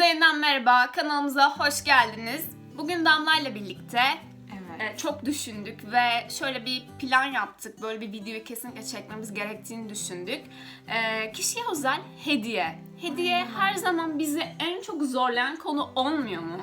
Herkese yeniden merhaba. Kanalımıza hoş geldiniz. Bugün Damla ile birlikte Evet. e, çok düşündük ve şöyle bir plan yaptık. Böyle bir videoyu kesinlikle çekmemiz gerektiğini düşündük. E, kişiye özel hediye. Hediye her zaman bizi en çok zorlayan konu olmuyor mu?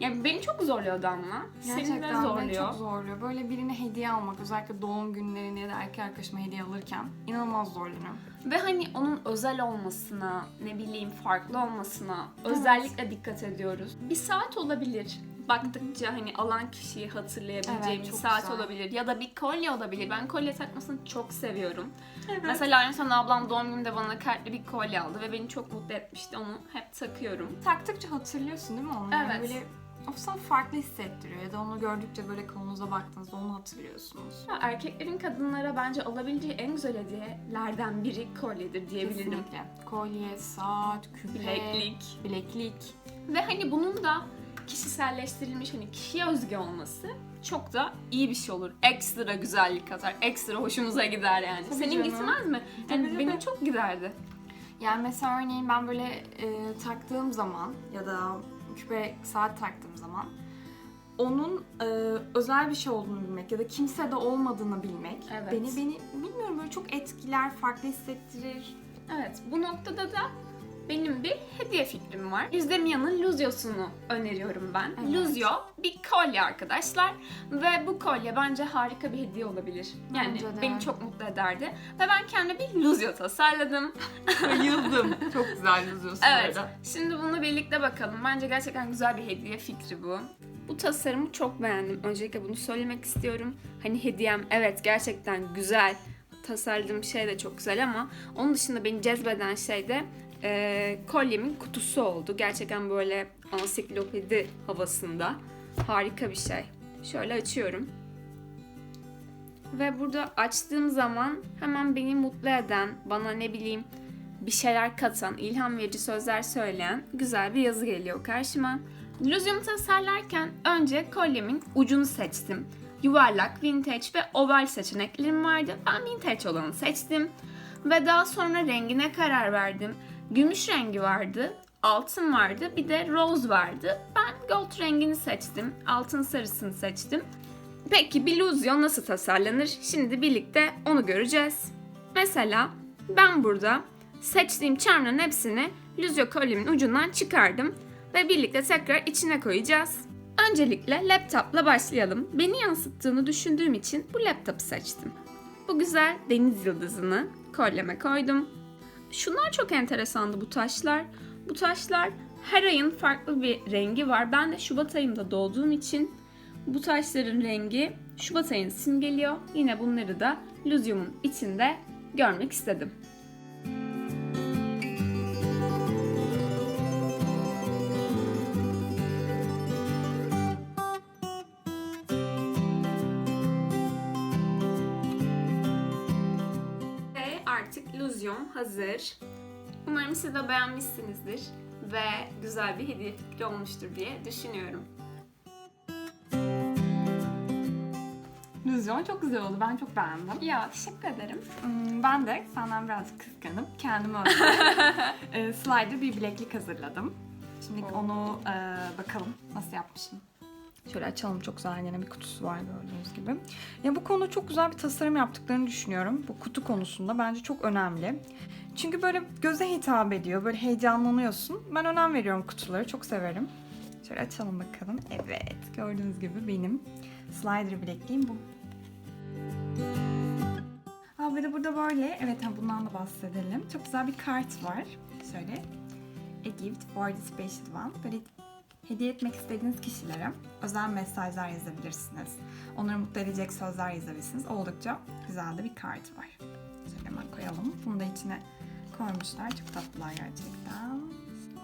Yani beni çok zorluyor Damla. Seni de Gerçekten zorluyor. beni çok zorluyor. Böyle birine hediye almak, özellikle doğum günlerinde ya da erkek arkadaşıma hediye alırken inanılmaz zorlanıyorum. Ve hani onun özel olmasına, ne bileyim farklı olmasına özellikle dikkat ediyoruz. Bir saat olabilir. Baktıkça hani alan kişiyi hatırlayabileceğim Evet, bir çok saat güzel. olabilir. Ya da bir kolye olabilir. Ben kolye takmasını çok seviyorum. Mesela en son ablam doğum günümde bana kalpli bir kolye aldı ve beni çok mutlu etmişti. Onu hep takıyorum. Taktıkça hatırlıyorsun değil mi onu? Yani Evet. Böyle o sana farklı hissettiriyor ya da onu gördükçe böyle kolunuza baktığınızda onu hatırlıyorsunuz. Ya erkeklerin kadınlara bence alabileceği en güzel hediyelerden biri kolyedir diyebilirim. Kesinlikle. Kolye, saat, küpe, Bileklik. bileklik. Ve hani bunun da kişiselleştirilmiş hani kişiye özgü olması çok da iyi bir şey olur. Ekstra güzellik katar, ekstra hoşumuza gider yani. Tabii Senin canım. gitmez mi? Yani Tabii, benim çok giderdi. Yani mesela örneğin ben böyle e, taktığım zaman ya da küpe saat taktığım zaman onun e, özel bir şey olduğunu bilmek ya da kimsede olmadığını bilmek Evet. beni beni bilmiyorum böyle çok etkiler, farklı hissettirir. Evet, bu noktada da benim bir hediye fikrim var. Yüzdemia'nın Luzio'sunu öneriyorum ben. Evet. Luzio bir kolye arkadaşlar ve bu kolye bence harika bir hediye olabilir. Yani Bence de. beni çok mutlu ederdi ve ben kendi bir Luzio tasarladım. Bayıldım. çok güzel yazıyorsun Evet. Şimdi bunu birlikte bakalım. Bence gerçekten güzel bir hediye fikri bu. Bu tasarımı çok beğendim. Öncelikle bunu söylemek istiyorum. Hani hediyem evet gerçekten güzel. Tasarladığım şey de çok güzel ama onun dışında beni cezbeden şey de e, kolyemin kutusu oldu. Gerçekten böyle ansiklopedi havasında. Harika bir şey. Şöyle açıyorum. Ve burada açtığım zaman hemen beni mutlu eden, bana ne bileyim bir şeyler katan, ilham verici sözler söyleyen güzel bir yazı geliyor karşıma. Lüzyumu tasarlarken önce kolyemin ucunu seçtim. Yuvarlak, vintage ve oval seçeneklerim vardı. Ben vintage olanı seçtim. Ve daha sonra rengine karar verdim. Gümüş rengi vardı, altın vardı, bir de rose vardı. Ben gold rengini seçtim, altın sarısını seçtim. Peki bir luzyon nasıl tasarlanır? Şimdi birlikte onu göreceğiz. Mesela ben burada seçtiğim charmların hepsini lüzyo kolyemin ucundan çıkardım ve birlikte tekrar içine koyacağız. Öncelikle laptopla başlayalım. Beni yansıttığını düşündüğüm için bu laptopu seçtim. Bu güzel deniz yıldızını kolyeme koydum. Şunlar çok enteresandı bu taşlar. Bu taşlar her ayın farklı bir rengi var. Ben de Şubat ayında doğduğum için bu taşların rengi Şubat ayını simgeliyor. Yine bunları da lüzyumun içinde görmek istedim. Lüzyum hazır. Umarım siz de beğenmişsinizdir ve güzel bir hediye fikri olmuştur diye düşünüyorum. Lüzyon çok güzel oldu. Ben çok beğendim. Ya teşekkür ederim. Hmm, Ben de senden birazcık kıskanıp kendime özel e, slider bir bileklik hazırladım. Şimdi Oo. onu e, bakalım nasıl yapmışım. Şöyle açalım çok güzel yine bir kutusu var gördüğünüz gibi. Ya bu konuda çok güzel bir tasarım yaptıklarını düşünüyorum. Bu kutu konusunda bence çok önemli. Çünkü böyle göze hitap ediyor. Böyle heyecanlanıyorsun. Ben önem veriyorum kutuları. Çok severim. Şöyle açalım bakalım. Evet gördüğünüz gibi benim slider bilekliğim bu. Aa, bir de burada böyle, evet ha, bundan da bahsedelim. Çok güzel bir kart var. Şöyle, a gift for the special one. Böyle hediye etmek istediğiniz kişilere özel mesajlar yazabilirsiniz. Onları mutlu edecek sözler yazabilirsiniz. Oldukça güzel de bir kart var. Şöyle hemen koyalım. Bunu da içine koymuşlar. Çok tatlılar gerçekten.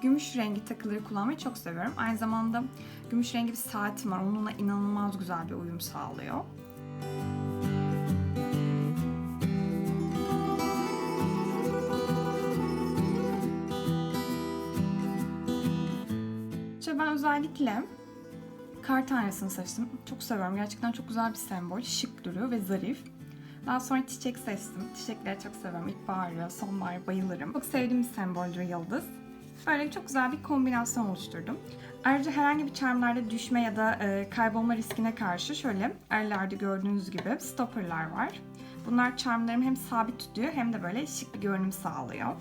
Gümüş rengi takıları kullanmayı çok seviyorum. Aynı zamanda gümüş rengi bir saatim var. Onunla inanılmaz güzel bir uyum sağlıyor. İşte ben özellikle kar tanesini seçtim. Çok seviyorum. Gerçekten çok güzel bir sembol. Şık duruyor ve zarif. Daha sonra çiçek seçtim. Çiçekleri çok seviyorum. İlkbaharı, sonbahar bayılırım. Çok sevdiğim bir semboldür yıldız. Böyle çok güzel bir kombinasyon oluşturdum. Ayrıca herhangi bir charmlarda düşme ya da e, kaybolma riskine karşı şöyle ellerde gördüğünüz gibi stopperlar var. Bunlar charmlarımı hem sabit tutuyor hem de böyle şık bir görünüm sağlıyor.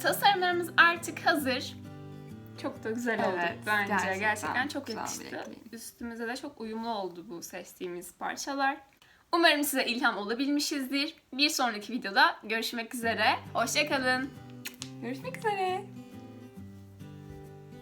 Tasarımlarımız artık hazır. Çok da güzel oldu Evet, bence. gerçekten Gerçekten, çok güzel yakıştı. Üstümüze de çok uyumlu oldu bu seçtiğimiz parçalar. Umarım size ilham olabilmişizdir. Bir sonraki videoda görüşmek üzere. Hoşçakalın. Görüşmek üzere.